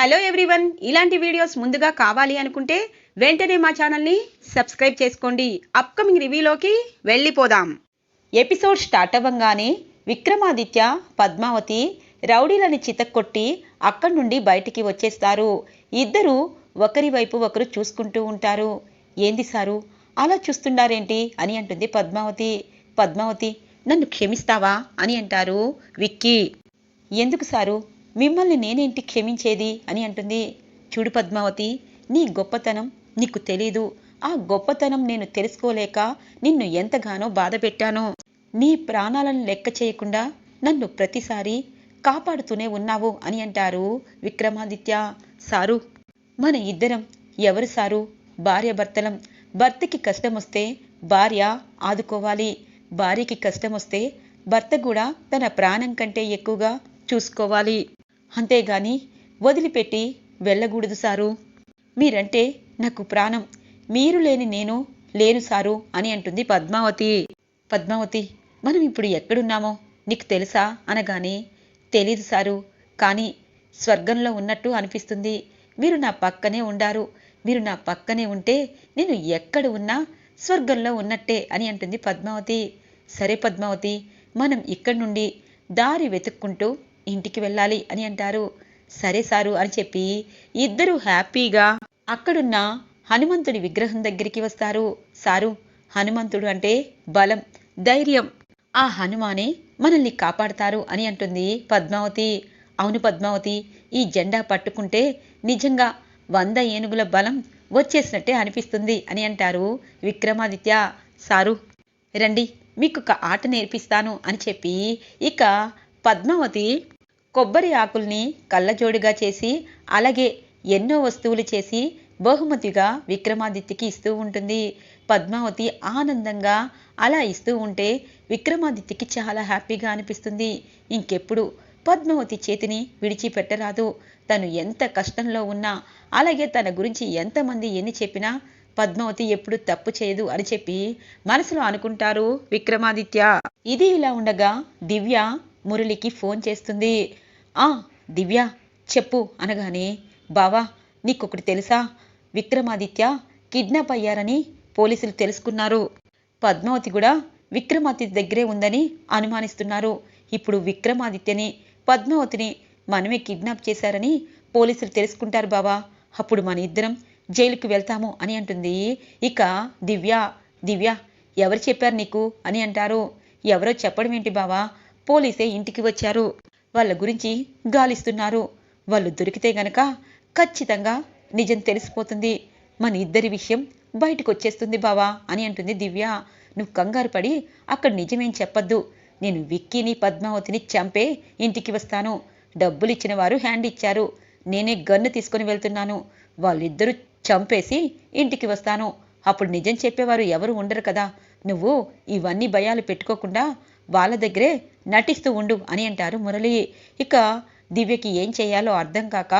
Hello everyone ఇలాంటి videos ముందుగా కావాలి అనుకుంటే వెంటనే మా ఛానల్ని సబ్స్క్రైబ్ చేసుకోండి. అప్కమింగ్ రివ్యూలోకి వెళ్ళిపోదాం. ఎపిసోడ్ స్టార్ట్ అవ్వంగానే విక్రమాదిత్య పద్మావతి రౌడీలని చితక్కొట్టి అక్కడి నుండి బయటికి వచ్చేస్తారు. ఇద్దరు ఒకరి వైపు ఒకరు చూసుకుంటూ ఉంటారు. ఏంది సారు అలా చూస్తున్నారేంటి? అని అంటుంది పద్మావతి. పద్మావతి నన్ను క్షమిస్తావా? అని అంటారు విక్కీ. ఎందుకు సారు? మిమ్మల్ని నేనేంటి క్షమించేది అని అంటుంది. చూడు పద్మావతి నీ గొప్పతనం నీకు తెలీదు. ఆ గొప్పతనం నేను తెలుసుకోలేక నిన్ను ఎంతగానో బాధ పెట్టాను నీ ప్రాణాలను లెక్క చేయకుండా నన్ను ప్రతిసారి కాపాడుతూనే ఉన్నావు అని అంటారు విక్రమాదిత్య. సారు మన ఇద్దరం ఎవరు సారు? భార్య భర్తలం. భర్తకి కష్టం వస్తే భార్య ఆదుకోవాలి. భార్యకి కష్టం వస్తే భర్త కూడా తన ప్రాణం కంటే ఎక్కువగా చూసుకోవాలి. అంతేగాని వదిలిపెట్టి వెళ్ళకూడదు సారు. మీరంటే నాకు ప్రాణం. మీరు లేని నేను లేను సారు అని అంటుంది పద్మావతి. పద్మావతి మనం ఇప్పుడు ఎక్కడున్నామో నీకు తెలుసా అనగానే తెలీదు సారు. కానీ స్వర్గంలో ఉన్నట్టు అనిపిస్తుంది. మీరు నా పక్కనే ఉండారు. మీరు నా పక్కనే ఉంటే నేను ఎక్కడ ఉన్నా స్వర్గంలో ఉన్నట్టే అని అంటుంది పద్మావతి. సరే పద్మావతి మనం ఇక్కడి నుండి దారి వెతుక్కుంటూ ఇంటికి వెళ్ళాలి అని అంటారు. సరే సారు అని చెప్పి ఇద్దరు హ్యాపీగా అక్కడున్న హనుమంతుడి విగ్రహం దగ్గరికి వస్తారు. సారు హనుమంతుడు అంటే బలం ధైర్యం. ఆ హనుమానే మనల్ని కాపాడతారు అని అంటుంది పద్మావతి. అవును పద్మావతి ఈ జెండా పట్టుకుంటే నిజంగా వంద ఏనుగుల బలం వచ్చేసినట్టే అనిపిస్తుంది అని అంటారు విక్రమాదిత్య. సారు రండి మీకు ఒక ఆట నేర్పిస్తాను అని చెప్పి ఇక పద్మావతి కొబ్బరి ఆకుల్ని కళ్ళజోడుగా చేసి అలాగే ఎన్నో వస్తువులు చేసి బహుమతిగా విక్రమాదిత్యకి ఇస్తూ ఉంటుంది. పద్మావతి ఆనందంగా అలా ఇస్తూ ఉంటే విక్రమాదిత్యకి చాలా హ్యాపీగా అనిపిస్తుంది. ఇంకెప్పుడు పద్మావతి చేతిని విడిచిపెట్టరాదు. తను ఎంత కష్టంలో ఉన్నా అలాగే తన గురించి ఎంతమంది ఎన్ని చెప్పినా పద్మావతి ఎప్పుడు తప్పు చేయదు అని చెప్పి మనసులో అనుకుంటారు విక్రమాదిత్య. ఇది ఇలా ఉండగా దివ్య మురళికి ఫోన్ చేస్తుంది. ఆ దివ్య చెప్పు అనగానే బావా నీకొకటి తెలుసా? విక్రమాదిత్య కిడ్నాప్ అయ్యారని పోలీసులు తెలుసుకున్నారు. పద్మావతి కూడా విక్రమాదిత్య దగ్గరే ఉందని అనుమానిస్తున్నారు. ఇప్పుడు విక్రమాదిత్యని పద్మావతిని మనమే కిడ్నాప్ చేశారని పోలీసులు తెలుసుకుంటారు బావా. అప్పుడు మన ఇద్దరం జైలుకు వెళ్తాము అని అంటుంది. ఇక దివ్య దివ్య ఎవరు చెప్పారు నీకు? అని అంటారు. ఎవరో చెప్పడం ఏంటి బావా? పోలీసే ఇంటికి వచ్చారు. వాళ్ళ గురించి గాలిస్తున్నారు. వాళ్ళు దొరికితే గనక ఖచ్చితంగా నిజం తెలిసిపోతుంది. మన ఇద్దరి విషయం బయటకు వచ్చేస్తుంది బావా అని అంటుంది దివ్య. నువ్వు కంగారు పడి అక్కడ నిజమేం చెప్పొద్దు. నేను విక్కీని పద్మావతిని చంపే ఇంటికి వస్తాను. డబ్బులు ఇచ్చిన వారు హ్యాండ్ ఇచ్చారు. నేనే గన్ను తీసుకొని వెళ్తున్నాను. వాళ్ళిద్దరూ చంపేసి ఇంటికి వస్తాను. అప్పుడు నిజం చెప్పేవారు ఎవరు ఉండరు కదా. నువ్వు ఇవన్నీ భయాలు పెట్టుకోకుండా వాళ్ళ దగ్గరే నటిస్తూ ఉండు అని అంటారు మురళి. ఇక దివ్యకి ఏం చేయాలో అర్థం కాక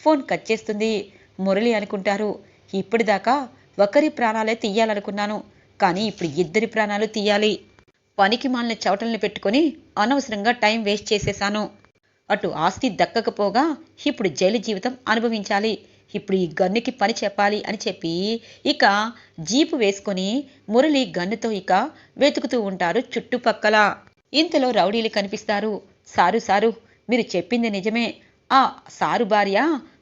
ఫోన్ కట్ చేస్తుంది. మురళి అనుకుంటారు ఇప్పటిదాకా ఒకరి ప్రాణాలే తీయాలనుకున్నాను కానీ ఇప్పుడు ఇద్దరి ప్రాణాలు తీయాలి. పనికి మాలిన చవటల్ని పెట్టుకొని అనవసరంగా టైం వేస్ట్ చేసేశాను అటు ఆస్తి దక్కకపోగా ఇప్పుడు జైలు జీవితం అనుభవించాలి. ఇప్పుడు ఈ గన్నుకి పని చెప్పాలి అని చెప్పి ఇక జీపు వేసుకొని మురళి గన్నుతో ఇక వెతుకుతూ ఉంటారు చుట్టుపక్కల. ఇంతలో రౌడీలు కనిపిస్తారు. సారు సారు మీరు చెప్పింది నిజమే. ఆ సారు భార్య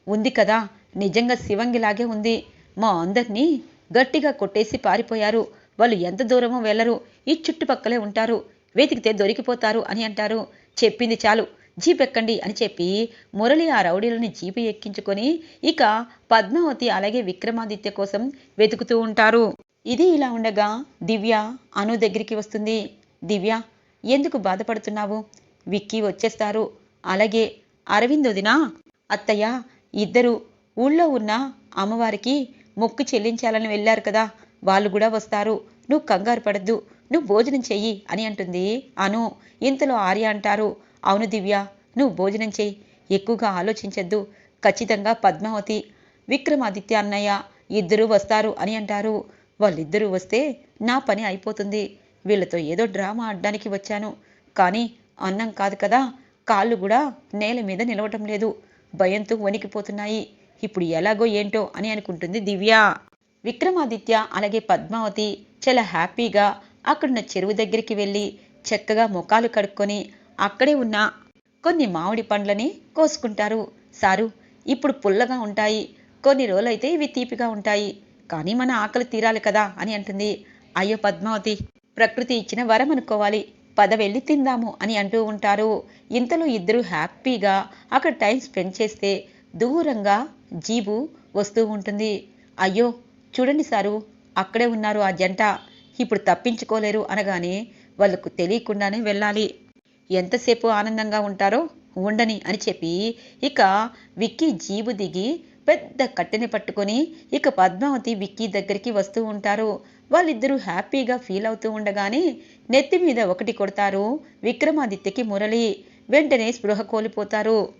ఉంది కదా. నిజంగా శివంగిలాగే ఉంది. మా అందరినీ గట్టిగా కొట్టేసి పారిపోయారు. వాళ్ళు ఎంత దూరమో వెళ్ళరు. ఈ చుట్టుపక్కలే ఉంటారు. వెతికితే దొరికిపోతారు అని అంటారు. చెప్పింది చాలు. జీప్ ఎక్కండి అని చెప్పి మురళి ఆ రౌడీలని జీపు ఎక్కించుకొని ఇక పద్మావతి అలాగే విక్రమాదిత్య కోసం వెతుకుతూ ఉంటారు. ఇది ఇలా ఉండగా దివ్య అను దగ్గరికి వస్తుంది. దివ్య ఎందుకు బాధపడుతున్నావు? విక్కీ వచ్చేస్తారు. అలాగే అరవింద్ వదినా అత్తయ్య ఇద్దరు ఊళ్ళో ఉన్న అమ్మవారికి మొక్కు చెల్లించాలని వెళ్ళారు కదా. వాళ్ళు కూడా వస్తారు. నువ్వు కంగారు పడద్దు. నువ్వు భోజనం చెయ్యి అని అంటుంది అను. ఇంతలో ఆర్య అంటారు అవును దివ్య నువ్వు భోజనం చెయ్యి ఎక్కువగా ఆలోచించద్దు. ఖచ్చితంగా పద్మావతి విక్రమాదిత్య అన్నయ్య ఇద్దరూ వస్తారు అని అంటారు. వాళ్ళిద్దరూ వస్తే నా పని అయిపోతుంది. వీళ్ళతో ఏదో డ్రామా ఆడడానికి వచ్చాను. కానీ అన్నం కాదు కదా. కాళ్ళు కూడా నేల మీద నిలవటం లేదు. భయంతో వణికిపోతున్నాయి. ఇప్పుడు ఎలాగో ఏంటో అని అనుకుంటుంది దివ్య. విక్రమాదిత్య అలాగే పద్మావతి చాలా హ్యాపీగా అక్కడున్న చెరువు దగ్గరికి వెళ్ళి చక్కగా ముఖాలు కడుక్కొని అక్కడే ఉన్న కొన్ని మామిడి పండ్లని కోసుకుంటారు. సారు ఇప్పుడు పుల్లగా ఉంటాయి. కొన్ని రోజులైతే ఇవి తీపిగా ఉంటాయి. కానీ మన ఆకలి తీరాలి కదా అని అంటుంది. అయ్యో పద్మావతి ప్రకృతి ఇచ్చిన వరం అనుకోవాలి. పద వెళ్ళి తిందాము అని అంటూ ఉంటారు. ఇంతలో ఇద్దరు హ్యాపీగా అక్కడ టైం స్పెండ్ చేస్తే దూరంగా జీబు వస్తూ ఉంటుంది. అయ్యో చూడండి సారు అక్కడే ఉన్నారు ఆ జంట. ఇప్పుడు తప్పించుకోలేరు అనగానే వాళ్ళకు తెలియకుండానే వెళ్ళాలి. ఎంతసేపు ఆనందంగా ఉంటారో ఉండని అని చెప్పి ఇక విక్కీ జీబు దిగి పెద్ద కట్టెని పట్టుకొని ఇక పద్మావతి విక్కీ దగ్గరికి వస్తూ ఉంటారు. వాళ్ళిద్దరూ హ్యాపీగా ఫీల్ అవుతూ ఉండగానే నెత్తి మీద ఒకటి కొడతారు విక్రమాదిత్యకి మురళి. వెంటనే స్పృహ కోల్పోతారు.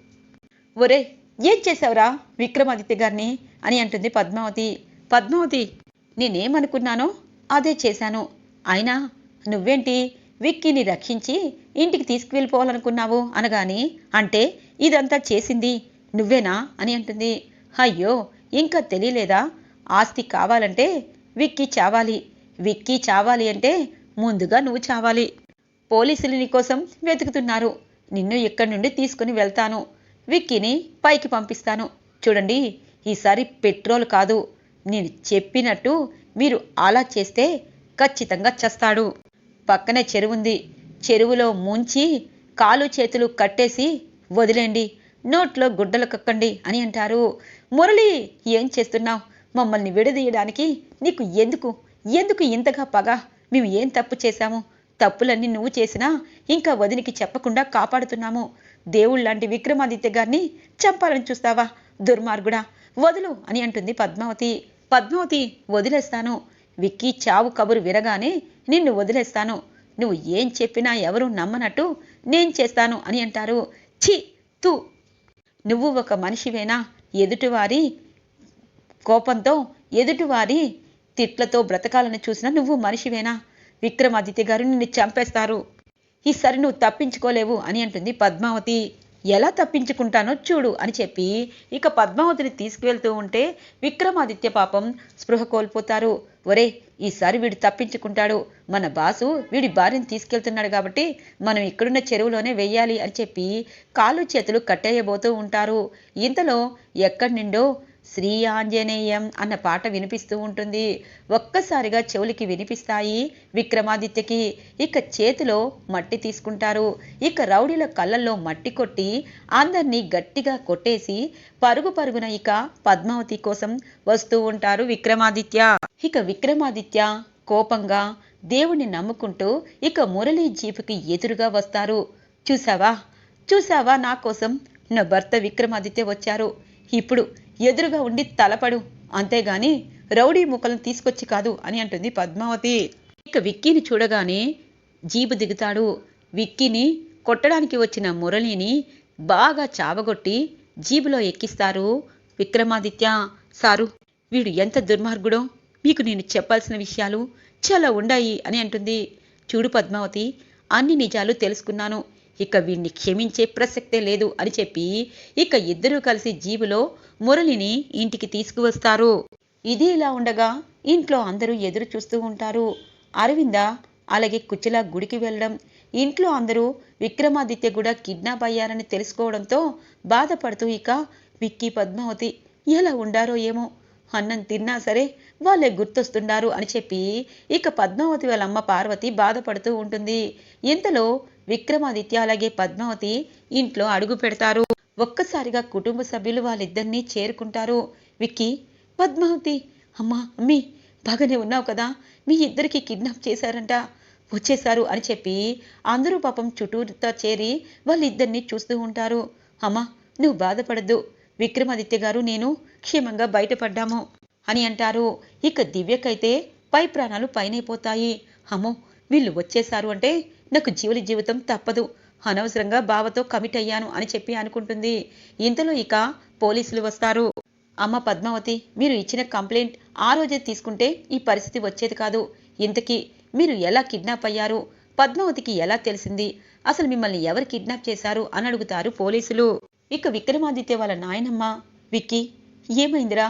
ఒరే ఏం చేసావురా విక్రమాదిత్య గారిని అని అంటుంది పద్మావతి. పద్మావతి నేనేమనుకున్నానో అదే చేశాను. అయినా నువ్వేంటి విక్కీని రక్షించి ఇంటికి తీసుకువెళ్ళిపోవాలనుకున్నావు? అనగానే అంటే ఇదంతా చేసింది నువ్వేనా? అని అంటుంది. అయ్యో ఇంకా తెలియలేదా? ఆస్తి కావాలంటే విక్కీ చావాలి. విక్కీ చావాలి అంటే ముందుగా నువ్వు చావాలి. పోలీసులు నీ కోసం వెతుకుతున్నారు. నిన్ను ఇక్కడి నుండి తీసుకుని వెళ్తాను. విక్కీని పైకి పంపిస్తాను. చూడండి ఈసారి పెట్రోల్ కాదు. నేను చెప్పినట్టు మీరు అలా చేస్తే ఖచ్చితంగా చస్తాడు. పక్కనే చెరువుంది చెరువులో ముంచి కాలు చేతులు కట్టేసి వదిలేండి నోట్లో గుడ్డలు కక్కండి అని అంటారు. మురళి ఏం చేస్తున్నావు? మమ్మల్ని విడదీయడానికి నీకు ఎందుకు? ఎందుకు ఇంతగా పగ? మేము ఏం తప్పు చేశాము? తప్పులన్నీ నువ్వు చేసినా ఇంకా వదినికి చెప్పకుండా కాపాడుతున్నాము. దేవుళ్ళంటి విక్రమాదిత్య గారిని చంపాలని చూస్తావా? దుర్మార్గుడా వదులు అని అంటుంది పద్మావతి. పద్మావతి వదిలేస్తాను. విక్కీ చావు కబురు విరగానే నిన్ను వదిలేస్తాను. నువ్వు ఏం చెప్పినా ఎవరు నమ్మనట్టు నేను చేస్తాను అని అంటారు. ఛీ తూ. నువ్వు ఒక మనిషివేనా? ఎదుటివారి కోపంతో ఎదుటివారి తిట్లతో బ్రతకాలని చూసినా నువ్వు మనిషివేనా? విక్రమాదిత్య గారు నిన్ను చంపేస్తారు. ఈసారి నువ్వు తప్పించుకోలేవు అని అంటుంది పద్మావతి. ఎలా తప్పించుకుంటానో చూడు అని చెప్పి ఇక పద్మావతిని తీసుకువెళ్తూ ఉంటే విక్రమాదిత్య పాపం స్పృహ కోల్పోతారు. ఒరే ఈసారి వీడు తప్పించుకుంటాడు. మన బాసు వీడి భార్యను తీసుకెళ్తున్నాడు కాబట్టి మనం ఇక్కడున్న చెరువులోనే వెయ్యాలి అని చెప్పి కాళ్ళు చేతులు కట్టేయబోతూ ఉంటారు. ఇంతలో ఎక్కడి నుండో శ్రీ ఆంజనేయం అన్న పాట వినిపిస్తూ ఉంటుంది. ఒక్కసారిగా చెవులకి వినిపిస్తాయి విక్రమాదిత్యకి. ఇక చేతిలో మట్టి తీసుకుంటారు. ఇక రౌడీల కళ్ళల్లో మట్టి కొట్టి అందరినీ గట్టిగా కొట్టేసి పరుగు పరుగున ఇక పద్మావతి కోసం వస్తూ ఉంటారు విక్రమాదిత్య. ఇక విక్రమాదిత్య కోపంగా దేవుణ్ణి నమ్ముకుంటూ ఇక మురళీ జీపుకి ఎదురుగా వస్తారు. చూసావా? చూసావా నా కోసం నా భర్త విక్రమాదిత్య వచ్చారు. ఇప్పుడు ఎదురుగా ఉండి తలపడు. అంతేగాని రౌడీ ముక్కలను తీసుకొచ్చి కాదు అని అంటుంది పద్మావతి. ఇక విక్కీని చూడగానే జీబు దిగుతాడు. విక్కీని కొట్టడానికి వచ్చిన మురళిని బాగా చావగొట్టి జీబులో ఎక్కిస్తారు. విక్రమాదిత్య సారు వీడు ఎంత దుర్మార్గుడో? మీకు నేను చెప్పాల్సిన విషయాలు చాలా ఉండాయి అని అంటుంది. చూడు పద్మావతి అన్ని నిజాలు తెలుసుకున్నాను. ఇక వీణ్ణి క్షమించే ప్రసక్తే లేదు అని చెప్పి ఇక ఇద్దరూ కలిసి జీబులో మురళిని ఇంటికి తీసుకువస్తారు. ఇది ఇలా ఉండగా ఇంట్లో అందరూ ఎదురు చూస్తూ ఉంటారు. అరవింద అలాగే కుచ్చిలా గుడికి వెళ్ళడం ఇంట్లో అందరూ విక్రమాదిత్య కూడా కిడ్నాప్ అయ్యారని తెలుసుకోవడంతో బాధపడుతూ ఇక విక్కీ పద్మావతి ఎలా ఉండారో ఏమో అన్నం తిన్నా సరే వాళ్ళే గుర్తొస్తున్నారు అని చెప్పి ఇక పద్మావతి వాళ్ళ అమ్మ పార్వతి బాధపడుతూ ఉంటుంది. ఇంతలో విక్రమాదిత్య అలాగే పద్మావతి ఇంట్లో అడుగు పెడతారు. ఒక్కసారిగా కుటుంబ సభ్యులు వాళ్ళిద్దరినీ చేరుకుంటారు. విక్కీ పద్మావతి అమ్మా అమ్మీ బాగానే ఉన్నావు కదా? మీ ఇద్దరికి కిడ్నాప్ చేశారంట. వచ్చేశారు అని చెప్పి అందరూ పాపం చుట్టూతో చేరి వాళ్ళిద్దరినీ చూస్తూ ఉంటారు. అమ్మా నువ్వు బాధపడద్దు. విక్రమాదిత్య గారు నేను క్షేమంగా బయటపడ్డాము అని అంటారు. ఇక దివ్యకైతే పై ప్రాణాలు పైనైపోతాయి అమ్మో వీళ్ళు వచ్చేశారు అంటే నాకు జీవులి జీవితం తప్పదు. అనవసరంగా బావతో కమిట్ అయ్యాను అని చెప్పి అనుకుంటుంది. ఇంతలో ఇక పోలీసులు వస్తారు. అమ్మ పద్మావతి మీరు ఇచ్చిన కంప్లైంట్ ఆ రోజే తీసుకుంటే ఈ పరిస్థితి వచ్చేది కాదు. ఇంతకీ మీరు ఎలా కిడ్నాప్ అయ్యారు? పద్మావతికి ఎలా తెలిసింది? అసలు మిమ్మల్ని ఎవరు కిడ్నాప్ చేశారు అని అడుగుతారు పోలీసులు. ఇక విక్రమాదిత్య వాళ్ళ నాయనమ్మ విక్కీ ఏమైందిరా?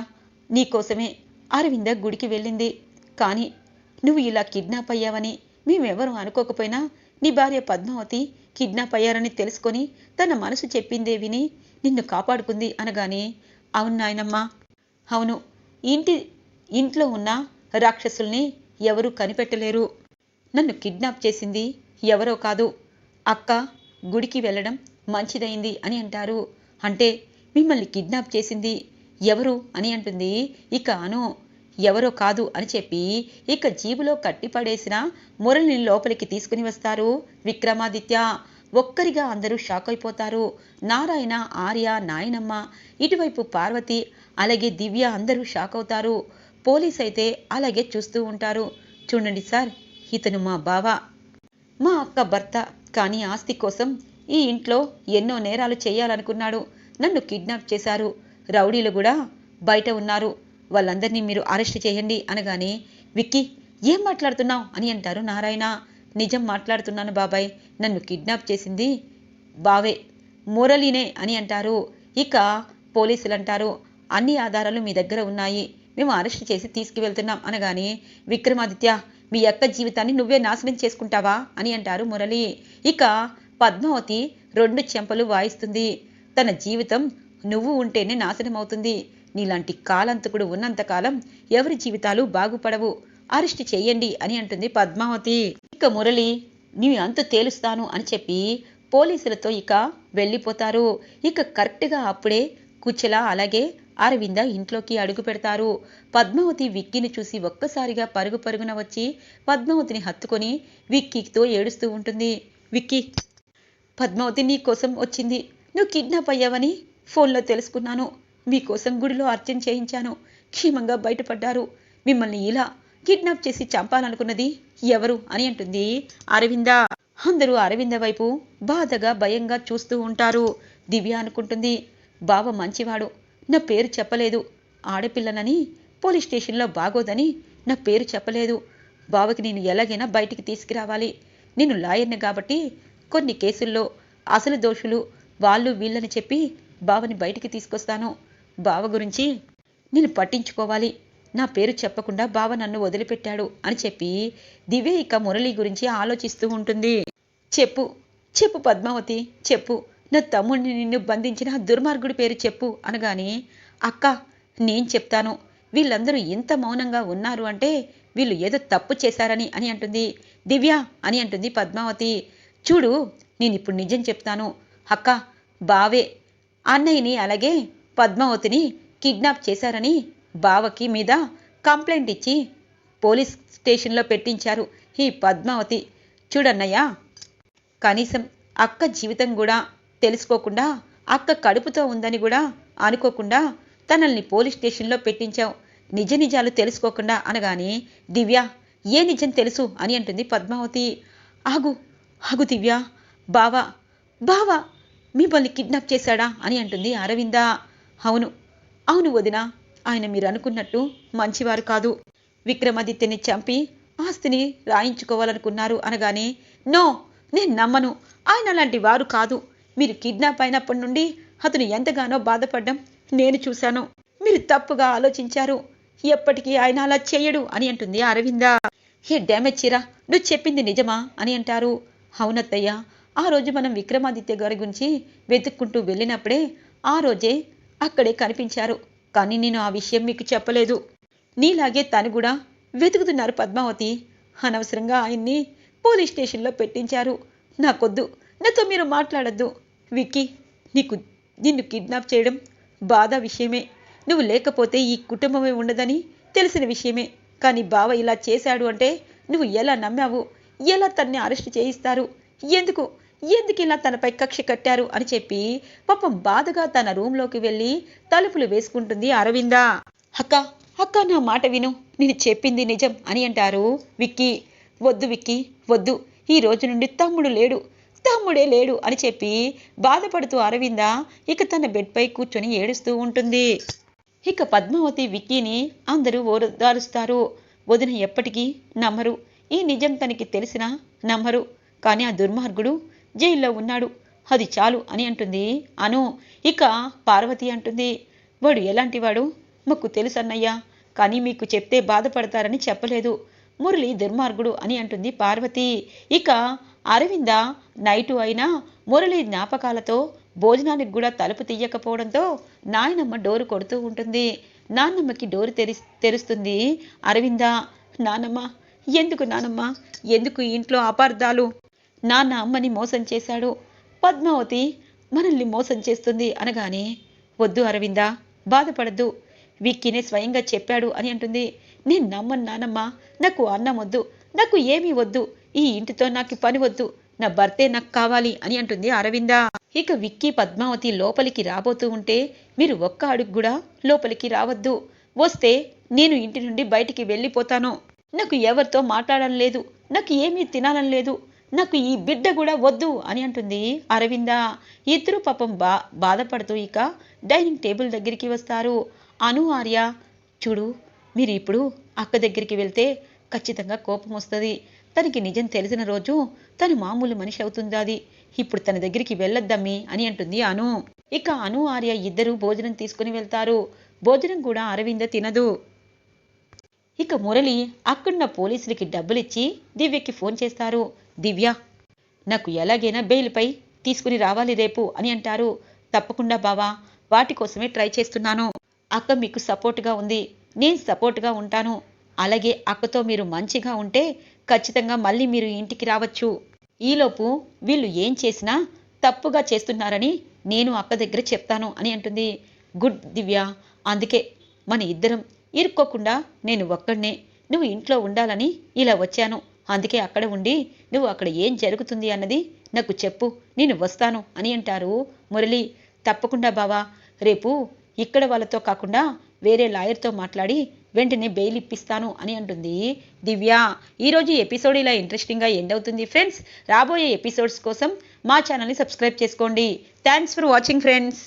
నీకోసమే అరవింద గుడికి వెళ్ళింది. కానీ నువ్వు ఇలా కిడ్నాప్ అయ్యావని మేమెవరూ అనుకోకపోయినా నీ భార్య పద్మావతి కిడ్నాప్ అయ్యారని తెలుసుకొని తన మనసు చెప్పిందే విని నిన్ను కాపాడుకుంది అనగానే అవును నాయనమ్మా. అవును ఇంటి ఇంట్లో ఉన్న రాక్షసుల్ని ఎవరూ కనిపెట్టలేరు. నన్ను కిడ్నాప్ చేసింది ఎవరో కాదు. అక్క గుడికి వెళ్ళడం మంచిదైంది అని అంటారు. అంటే మిమ్మల్ని కిడ్నాప్ చేసింది ఎవరు అని అంటుంది. ఇక అను ఎవరో కాదు అని చెప్పి ఇక జీబులో కట్టిపడేసిన మురళిని లోపలికి తీసుకుని వస్తారు విక్రమాదిత్య. ఒక్కరిగా అందరూ షాక్ అయిపోతారు. నారాయణ ఆర్య నాయనమ్మ ఇటువైపు పార్వతి అలాగే దివ్య అందరూ షాక్ అవుతారు. పోలీస్ అయితే అలాగే చూస్తూ ఉంటారు. చూడండి సార్ ఇతను మా బావ. మా అక్క భర్త. కానీ ఆస్తి కోసం ఈ ఇంట్లో ఎన్నో నేరాలు చేయాలనుకున్నాడు. నన్ను కిడ్నాప్ చేశారు. రౌడీలు కూడా బయట ఉన్నారు. వాళ్ళందరినీ మీరు అరెస్ట్ చేయండి అనగానే విక్కీ ఏం మాట్లాడుతున్నావు? అని అంటారు నారాయణ. నిజం మాట్లాడుతున్నాను బాబాయ్ నన్ను కిడ్నాప్ చేసింది బావే మురళినే అని అంటారు. ఇక పోలీసులు అంటారు అన్ని ఆధారాలు మీ దగ్గర ఉన్నాయి మేము అరెస్ట్ చేసి తీసుకువెళ్తున్నాం అనగానే విక్రమాదిత్య మీ యొక్క జీవితాన్ని నువ్వే నాశనం చేసుకుంటావా? అని అంటారు మురళి. ఇక పద్మావతి రెండు చెంపలు వాయిస్తుంది. తన జీవితం నువ్వు ఉంటేనే నాశనం అవుతుంది నీలాంటి కాలంతకుడు ఉన్నంతకాలం ఎవరి జీవితాలు బాగుపడవు. అరెస్ట్ చేయండి అని అంటుంది పద్మావతి. ఇక మురళి నీ అంతు తేలుస్తాను అని చెప్పి పోలీసులతో ఇక వెళ్ళిపోతారు. ఇక కరెక్ట్గా అప్పుడే కుచెల అలాగే అరవింద ఇంట్లోకి అడుగు పెడతారు. పద్మావతి విక్కీని చూసి ఒక్కసారిగా పరుగు పరుగున వచ్చి పద్మావతిని హత్తుకొని విక్కీతో ఏడుస్తూ ఉంటుంది. విక్కీ పద్మావతి నీ కోసం వచ్చింది. నువ్వు కిడ్నాప్ అయ్యావని ఫోన్లో తెలుసుకున్నాను. మీకోసం గుడిలో అర్చన చేయించాను. క్షేమంగా బయటపడ్డారు. మిమ్మల్ని ఇలా కిడ్నాప్ చేసి చంపాలనుకున్నది ఎవరు అని అంటుంది అరవింద. అందరూ అరవింద వైపు బాధగా భయంగా చూస్తూ ఉంటారు. దివ్య అనుకుంటుంది బావ మంచివాడు. నా పేరు చెప్పలేదు. ఆడపిల్లనని పోలీస్ స్టేషన్లో బాగోదని నా పేరు చెప్పలేదు. బావకి నేను ఎలాగైనా బయటికి తీసుకురావాలి. నేను లాయర్ని కాబట్టి కొన్ని కేసుల్లో అసలు దోషులు వాళ్ళు వీళ్ళని చెప్పి బావని బయటికి తీసుకొస్తాను. బావ గురించి నేను పట్టించుకోవాలి. నా పేరు చెప్పకుండా బావ నన్ను వదిలిపెట్టాడు అని చెప్పి దివ్య ఇక మురళి గురించి ఆలోచిస్తూ ఉంటుంది. చెప్పు చెప్పు పద్మావతి చెప్పు. నా తమ్ముడిని నిన్ను బంధించిన దుర్మార్గుడి పేరు చెప్పు అనగానే అక్క నేను చెప్తాను. వీళ్ళందరూ ఇంత మౌనంగా ఉన్నారు అంటే వీళ్ళు ఏదో తప్పు చేశారని అని అంటుంది దివ్య అని అంటుంది పద్మావతి. చూడు నేను ఇప్పుడు నిజం చెప్తాను. అక్క బావే. అన్నయ్యని అలాగే పద్మావతిని కిడ్నాప్ చేశారని బావకి మీద కంప్లైంట్ ఇచ్చి పోలీస్ స్టేషన్లో పెట్టించారు ఈ పద్మావతి. చూడన్నయ్య కనీసం అక్క జీవితం కూడా తెలుసుకోకుండా అక్క కడుపుతో ఉందని కూడా అనుకోకుండా తనల్ని పోలీస్ స్టేషన్లో పెట్టించావు. నిజ నిజాలు తెలుసుకోకుండా అనగానే దివ్య ఏ నిజం తెలుసు అని అంటుంది పద్మావతి. ఆగు ఆగు దివ్య బావా బావా మిమ్మల్ని కిడ్నాప్ చేశాడా అని అంటుంది అరవింద. అవును అవును వదిన ఆయన మీరు అనుకున్నట్టు మంచివారు కాదు. విక్రమాదిత్యని చంపి ఆస్తిని రాయించుకోవాలనుకున్నారు అనగానే నో నేను నమ్మను. ఆయన అలాంటి వారు కాదు. మీరు కిడ్నాప్ అయినప్పటి నుండి అతను ఎంతగానో బాధపడ్డం నేను చూశాను. మీరు తప్పుగా ఆలోచించారు. ఎప్పటికీ ఆయన అలా చేయడు అని అంటుంది అరవింద. ఏ డ్యామేజ్ చీరా నువ్వు చెప్పింది నిజమా? అని అంటారు. అవునత్తయ్య ఆ రోజు మనం విక్రమాదిత్య గారి గురించి వెతుక్కుంటూ వెళ్ళినప్పుడే ఆ రోజే అక్కడే కనిపించారు. కానీ నేను ఆ విషయం మీకు చెప్పలేదు. నీలాగే తను కూడా వెతుకుతున్నారు పద్మావతి. అనవసరంగా ఆయన్ని పోలీస్ స్టేషన్లో పెట్టించారు. నాకొద్దు. నాతో మీరు మాట్లాడద్దు. విక్కీ నీకు నిన్ను కిడ్నాప్ చేయడం బాధ విషయమే. నువ్వు లేకపోతే ఈ కుటుంబమే ఉండదని తెలిసిన విషయమే. కానీ బావ ఇలా చేశాడు అంటే నువ్వు ఎలా నమ్మావు? ఎలా తన్ని అరెస్ట్ చేయిస్తారు? ఎందుకు? ఎందుకు ఇలా తనపై కక్ష కట్టారు అని చెప్పి పాపం బాధగా తన రూంలోకి వెళ్ళి తలుపులు వేసుకుంటుంది అరవింద. అక్క అక్క నా మాట విను. నేను చెప్పింది నిజం అని అంటారు విక్కీ. వద్దు విక్కీ వద్దు. ఈ రోజు నుండి తమ్ముడు లేడు. తమ్ముడే లేడు అని చెప్పి బాధపడుతూ అరవింద ఇక తన బెడ్పై కూర్చొని ఏడుస్తూ ఉంటుంది. ఇక పద్మావతి విక్కీని అందరూ ఓదారుస్తారు. వదిన ఎప్పటికీ నమ్మరు. ఈ నిజం తనకి తెలిసినా నమ్మరు. కానీ ఆ దుర్మార్గుడు జైల్లో ఉన్నాడు. అది చాలు అని అంటుంది. అను ఇక పార్వతి అంటుంది. వాడు ఎలాంటి వాడు? మాకు తెలుసు అన్నయ్యా. కానీ మీకు చెప్తే బాధపడతారని చెప్పలేదు. మురళి దుర్మార్గుడు అని అంటుంది పార్వతి. ఇక అరవింద నైటు అయినా మురళి జ్ఞాపకాలతో భోజనానికి కూడా తలుపు తీయకపోవడంతో నాయనమ్మ డోరు కొడుతూ ఉంటుంది. నాన్నమ్మకి డోరు తెరి తెరుస్తుంది అరవింద. నానమ్మ ఎందుకు నానమ్మ? ఎందుకు ఇంట్లో అపార్థాలు? నాన్న అమ్మని మోసం చేశాడు. పద్మావతి మనల్ని మోసం చేస్తుంది అనగానే వద్దు అరవిందా బాధపడద్దు. విక్కీనే స్వయంగా చెప్పాడు అని అంటుంది. నేను నమ్మను నానమ్మా. నాకు అన్నం వద్దు. నాకు ఏమీ వద్దు. ఈ ఇంటితో నాకు పని వద్దు. నా భర్తే నాకు కావాలి అని అంటుంది అరవింద. ఇక విక్కీ పద్మావతి లోపలికి రాబోతూ ఉంటే మీరు ఒక్క అడుగు కూడా లోపలికి రావద్దు. వస్తే నేను ఇంటి నుండి బయటికి వెళ్ళిపోతాను. నాకు ఎవరితో మాట్లాడడం లేదు. నాకు ఏమీ తినాలని లేదు. నాకు ఈ బిడ్డ కూడా వద్దు అని అంటుంది అరవింద. ఇద్దరు పాపం బా బాధపడుతూ ఇక డైనింగ్ టేబుల్ దగ్గరికి వస్తారు. అను ఆర్య చూడు మీరు ఇప్పుడు అక్క దగ్గరికి వెళ్తే ఖచ్చితంగా కోపం వస్తుంది. తనకి నిజం తెలిసిన రోజు తను మామూలు మనిషి అవుతుంది అది. ఇప్పుడు తన దగ్గరికి వెళ్ళొద్దమ్మి అని అంటుంది అను. ఇక అను ఆర్య ఇద్దరు భోజనం తీసుకుని వెళ్తారు. భోజనం కూడా అరవింద తినదు. ఇక మురళి అక్కడున్న పోలీసులకి డబ్బులిచ్చి దివ్యకి ఫోన్ చేస్తారు. దివ్య నాకు ఎలాగైనా బెయిల్పై తీసుకుని రావాలి రేపు అని అంటారు. తప్పకుండా బావా వాటి కోసమే ట్రై చేస్తున్నాను. అక్క మీకు సపోర్ట్గా ఉంది. నేను సపోర్ట్గా ఉంటాను. అలాగే అక్కతో మీరు మంచిగా ఉంటే ఖచ్చితంగా మళ్ళీ మీరు ఇంటికి రావచ్చు. ఈలోపు వీళ్ళు ఏం చేసినా తప్పుగా చేస్తున్నారని నేను అక్క దగ్గర చెప్తాను అని అంటుంది. గుడ్ దివ్య అందుకే మన ఇద్దరం ఇరుక్కోకుండా నేను ఒక్కడనే. నువ్వు ఇంట్లో ఉండాలని ఇలా వచ్చాను. అందుకే అక్కడ ఉండి నువ్వు అక్కడ ఏం జరుగుతుంది అన్నది నాకు చెప్పు నేను వస్తాను అని అంటారు మురళి. తప్పకుండా బావా రేపు ఇక్కడ వాళ్ళతో కాకుండా వేరే లాయర్తో మాట్లాడి వెంటనే బెయిల్ ఇప్పిస్తాను అని అంటుంది దివ్య. ఈరోజు ఎపిసోడ్ ఇలా ఇంట్రెస్టింగ్గా ఎండ్ అవుతుంది ఫ్రెండ్స్. రాబోయే ఎపిసోడ్స్ కోసం మా ఛానల్ని సబ్స్క్రైబ్ చేసుకోండి. Thanks for watching friends.